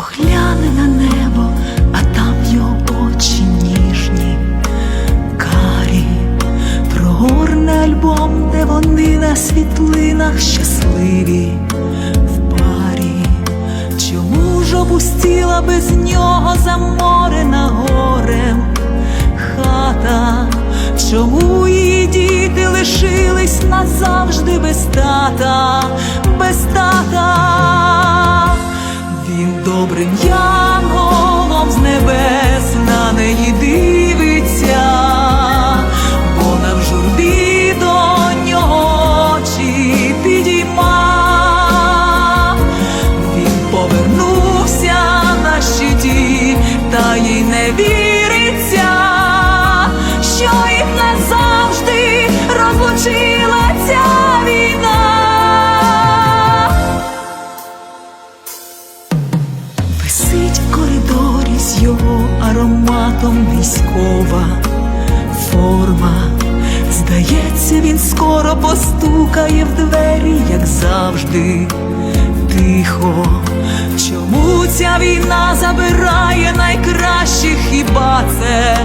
Погляне на небо, а там його очі ніжні, карі, прогорне альбом, де вони на світлинах щасливі в парі. Чому ж опустіла без нього заморена горем хата? Чому її діти лишились назавжди без тата, та їй не віриться, що їх назавжди розлучила ця війна. Висить в коридорі з його ароматом військова форма. Здається, він скоро постукає в двері, як завжди, тихо. Чому війна забирає найкращих, хіба це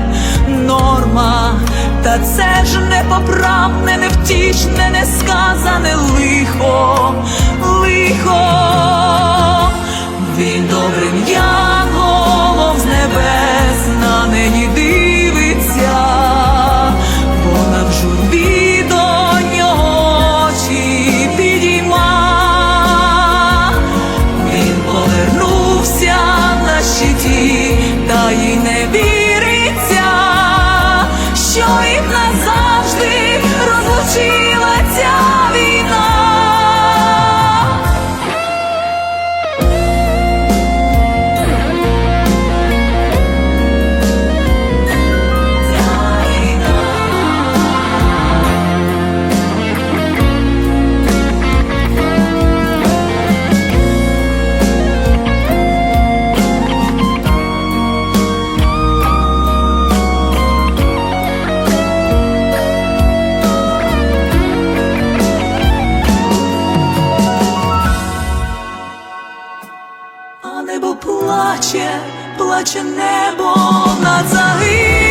норма? Та це ж непоправне, невтішне, несказане лихо, лихо. Небо плаче, плаче небо над загиблими,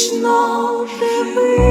Вічно живий.